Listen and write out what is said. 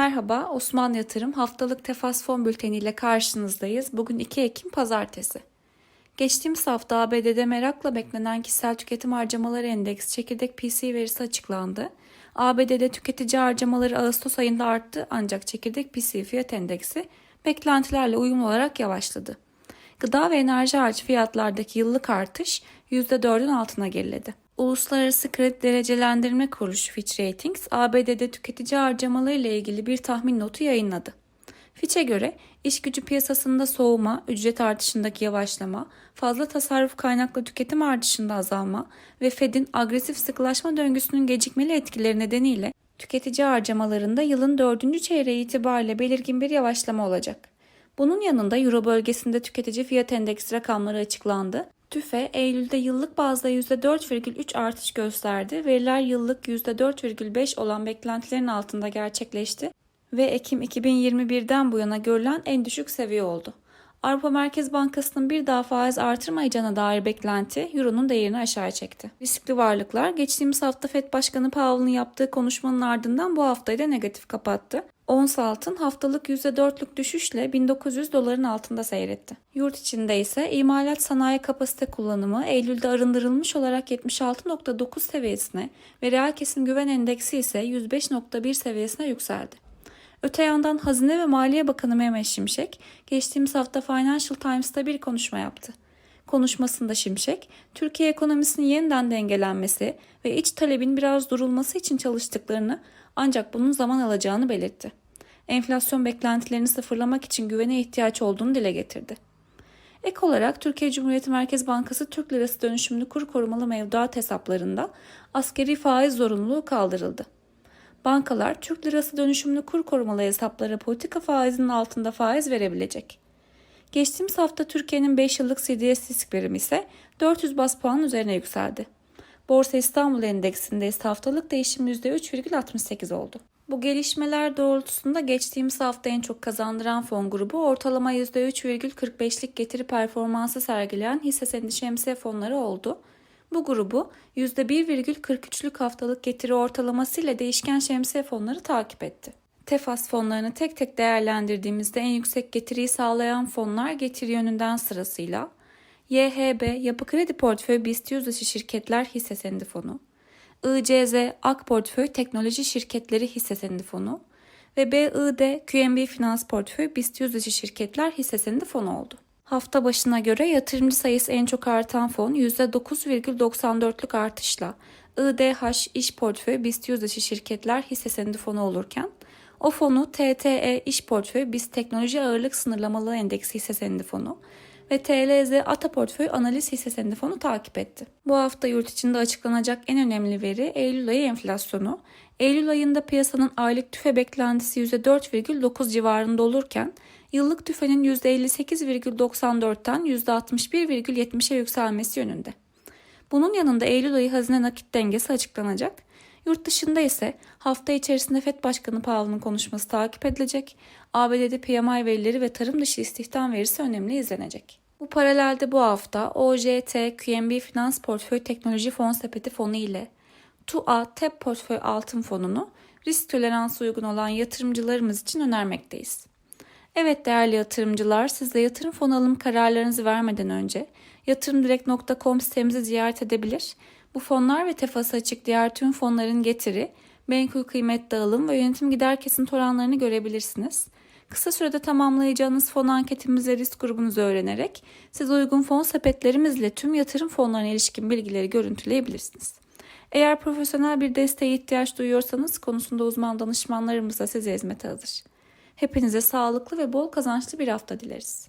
Merhaba, Osman Yatırım haftalık tefas fon bülteniyle karşınızdayız. Bugün 2 Ekim Pazartesi. Geçtiğimiz hafta ABD'de merakla beklenen kişisel tüketim harcamaları endeksi çekirdek PC verisi açıklandı. ABD'de tüketici harcamaları Ağustos ayında arttı ancak çekirdek PC fiyat endeksi beklentilerle uyumlu olarak yavaşladı. Gıda ve enerji harcı fiyatlardaki yıllık artış %4'ün altına geriledi. Uluslararası Kredi Derecelendirme Kuruluşu Fitch Ratings, ABD'de tüketici harcamaları ile ilgili bir tahmin notu yayınladı. Fitch'e göre iş gücü piyasasında soğuma, ücret artışındaki yavaşlama, fazla tasarruf kaynaklı tüketim artışında azalma ve Fed'in agresif sıkılaşma döngüsünün gecikmeli etkileri nedeniyle tüketici harcamalarında yılın dördüncü çeyreği itibariyle belirgin bir yavaşlama olacak. Bunun yanında Euro bölgesinde tüketici fiyat endeksi rakamları açıklandı. TÜFE Eylül'de yıllık bazda %4,3 artış gösterdi. Veriler yıllık %4,5 olan beklentilerin altında gerçekleşti ve Ekim 2021'den bu yana görülen en düşük seviye oldu. Avrupa Merkez Bankası'nın bir daha faiz artırmayacağına dair beklenti Euro'nun değerini aşağı çekti. Riskli varlıklar geçtiğimiz hafta FED Başkanı Powell'ın yaptığı konuşmanın ardından bu haftayı da negatif kapattı. Ons altın haftalık %4'lük düşüşle 1900 doların altında seyretti. Yurt içinde ise imalat sanayi kapasite kullanımı Eylül'de arındırılmış olarak 76.9 seviyesine ve reel kesim güven endeksi ise 105.1 seviyesine yükseldi. Öte yandan Hazine ve Maliye Bakanı Mehmet Şimşek geçtiğimiz hafta Financial Times'ta bir konuşma yaptı. Konuşmasında Şimşek, Türkiye ekonomisinin yeniden dengelenmesi ve iç talebin biraz durulması için çalıştıklarını ancak bunun zaman alacağını belirtti. Enflasyon beklentilerini sıfırlamak için güvene ihtiyaç olduğunu dile getirdi. Ek olarak Türkiye Cumhuriyeti Merkez Bankası Türk Lirası dönüşümlü kur korumalı mevduat hesaplarında askeri faiz zorunluluğu kaldırıldı. Bankalar Türk Lirası dönüşümlü kur korumalı hesaplara politika faizinin altında faiz verebilecek. Geçtiğimiz hafta Türkiye'nin 5 yıllık CDS risk verimi ise 400 bas puan üzerine yükseldi. Borsa İstanbul Endeksinde ise haftalık değişim %3,68 oldu. Bu gelişmeler doğrultusunda geçtiğimiz hafta en çok kazandıran fon grubu ortalama %3,45'lik getiri performansı sergileyen hisse senedi şemsiye fonları oldu. Bu grubu %1,43'lük haftalık getiri ortalamasıyla değişken şemsiye fonları takip etti. Tefas fonlarını tek tek değerlendirdiğimizde en yüksek getiriyi sağlayan fonlar getiri yönünden sırasıyla YHB Yapı Kredi Portföy BIST Yüzbaşı Şirketler Hisse Senedi Fonu, ICZ Ak Portföy Teknoloji Şirketleri Hisse Senedi Fonu ve BID QNB Finans Portföy BIST Yüzbaşı Şirketler Hisse Senedi Fonu oldu. Hafta başına göre yatırımcı sayısı en çok artan fon %9,94'lük artışla IDH İş Portföy BIST Yüzbaşı Şirketler Hisse Senedi Fonu olurken o fonu TTE İş Portföy BIST Teknoloji Ağırlık Sınırlamalı Endeksi Hisse Senedi Fonu ve TLZ Ata Portföy Analiz Hisse Senedi Fonu takip etti. Bu hafta yurt içinde açıklanacak en önemli veri Eylül ayı enflasyonu. Eylül ayında piyasanın aylık tüfe beklentisi %4,9 civarında olurken yıllık tüfenin %58,94'ten %61,70'e yükselmesi yönünde. Bunun yanında Eylül ayı hazine nakit dengesi açıklanacak. Yurt dışında ise hafta içerisinde FED Başkanı Powell'ın konuşması takip edilecek. ABD'de PMI verileri ve tarım dışı istihdam verisi önemli izlenecek. Bu paralelde bu hafta OJT QNB Finans Portföy Teknoloji Fon Sepeti fonu ile TUA TEP Portföy Altın Fonu'nu risk toleransı uygun olan yatırımcılarımız için önermekteyiz. Evet değerli yatırımcılar, siz de yatırım fon alım kararlarınızı vermeden önce yatırımdirekt.com sitemizi ziyaret edebilir. Bu fonlar ve tefası açık diğer tüm fonların getiri, menkul kıymet dağılım ve yönetim gider kesinti oranlarını görebilirsiniz. Kısa sürede tamamlayacağınız fon anketimizle risk grubunuzu öğrenerek siz uygun fon sepetlerimizle tüm yatırım fonlarına ilişkin bilgileri görüntüleyebilirsiniz. Eğer profesyonel bir desteğe ihtiyaç duyuyorsanız konusunda uzman danışmanlarımız da size hizmete hazır. Hepinize sağlıklı ve bol kazançlı bir hafta dileriz.